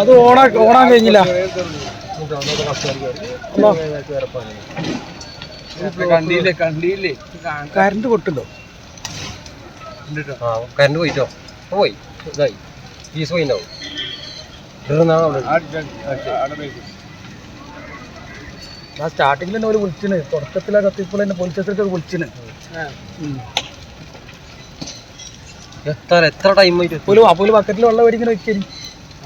അത് ഓണാ ഓണാൻ കഴിഞ്ഞില്ല. കണ്ടില്ലേ കണ്ടില്ലേ? കറണ്ട് പൊട്ടുണ്ടോ? ആ കറണ്ട് പോയിട്ടോ? പോയി. ഇതായി. ഫീസ് പോയിണ്ടാവും. ഞാൻ സ്റ്റാർട്ടിങ്ങിൽ തന്നെ ഒരു വിളിച്ചിന്. തുടക്കത്തിലെ കത്തിപ്പോൾ എന്നെ പോലീസ് സ്റ്റേഷനിലേക്ക് വിളിച്ചിന്. എത്ര എത്ര ടൈം ആയിട്ട് പോലും അപ്പോൾ ബക്കറ്റിൽ വെള്ളം മേടിക്കുന്ന വെക്കരി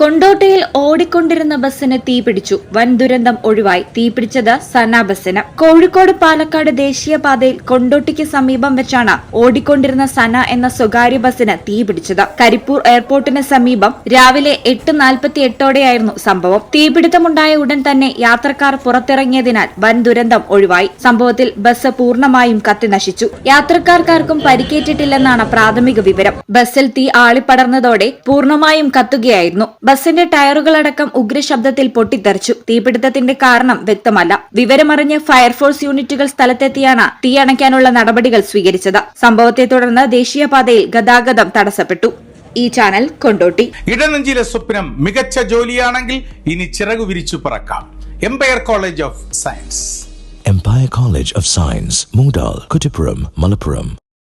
കൊണ്ടോട്ടിയിൽ ഓടിക്കൊണ്ടിരുന്ന ബസ്സിന് തീപിടിച്ചു വൻ ദുരന്തം ഒഴിവായി. തീപിടിച്ചത് സന ബസ്സിന്. കോഴിക്കോട് പാലക്കാട് ദേശീയപാതയിൽ കൊണ്ടോട്ടിക്ക് സമീപം വെച്ചാണ് ഓടിക്കൊണ്ടിരുന്ന സന എന്ന സ്വകാര്യ ബസ്സിന് തീപിടിച്ചത് കരിപ്പൂർ എയർപോർട്ടിന് സമീപം രാവിലെ എട്ട് നാൽപ്പത്തി എട്ടോടെയായിരുന്നു സംഭവം തീപിടുത്തമുണ്ടായ ഉടൻ തന്നെ യാത്രക്കാർ പുറത്തിറങ്ങിയതിനാൽ വൻ ദുരന്തം ഒഴിവായി. സംഭവത്തിൽ ബസ് പൂർണമായും കത്തിനശിച്ചു. യാത്രക്കാർക്കാർക്കും പരിക്കേറ്റിട്ടില്ലെന്നാണ് പ്രാഥമിക വിവരം. ബസ്സിൽ തീ ആളിപ്പടർന്നതോടെ പൂർണമായും കത്തുകയായിരുന്നു. ബസിന്റെ ടയറുകളടക്കം ഉഗ്രശബ്ദത്തിൽ പൊട്ടിത്തെറിച്ചു. തീപിടുത്തത്തിന്റെ കാരണം വ്യക്തമല്ല. വിവരമറിഞ്ഞ് ഫയർഫോഴ്സ് യൂണിറ്റുകൾ സ്ഥലത്തെത്തിയാണ് തീ അണയ്ക്കാനുള്ള നടപടികൾ സ്വീകരിച്ചത്. സംഭവത്തെ തുടർന്ന് ദേശീയപാതയിൽ ഗതാഗതം തടസ്സപ്പെട്ടു. ഈ ചാനൽ കൊണ്ടോട്ടി. ഇടനെഞ്ചിലെ സ്വപ്നം മികച്ച ജോലിയാണെങ്കിൽ ഇനി ചിറകു വിരിച്ചു പറക്കാം. Empire college of science Empire college of science Moondal, Kuttippuram Malappuram.